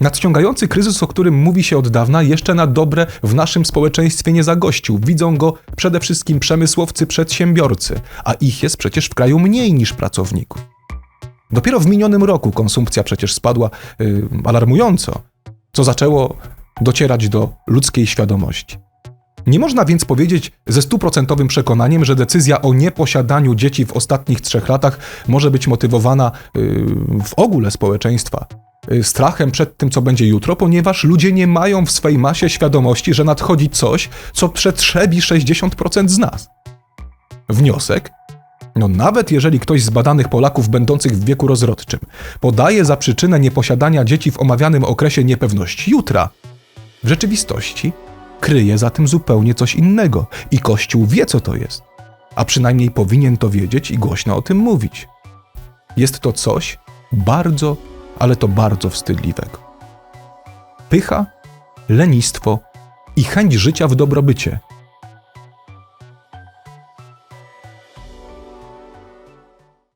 Nadciągający kryzys, o którym mówi się od dawna, jeszcze na dobre w naszym społeczeństwie nie zagościł. Widzą go przede wszystkim przemysłowcy, przedsiębiorcy, a ich jest przecież w kraju mniej niż pracowników. Dopiero w minionym roku konsumpcja przecież spadła yy, alarmująco, co zaczęło docierać do ludzkiej świadomości. Nie można więc powiedzieć ze stuprocentowym przekonaniem, że decyzja o nieposiadaniu dzieci w ostatnich trzech latach może być motywowana yy, w ogóle społeczeństwa strachem przed tym, co będzie jutro, ponieważ ludzie nie mają w swej masie świadomości, że nadchodzi coś, co przetrzebi 60% z nas. Wniosek? No nawet jeżeli ktoś z badanych Polaków będących w wieku rozrodczym podaje za przyczynę nieposiadania dzieci w omawianym okresie niepewność jutra, w rzeczywistości kryje za tym zupełnie coś innego i Kościół wie, co to jest. A przynajmniej powinien to wiedzieć i głośno o tym mówić. Jest to coś bardzo, ale to bardzo wstydliwego. Pycha, lenistwo i chęć życia w dobrobycie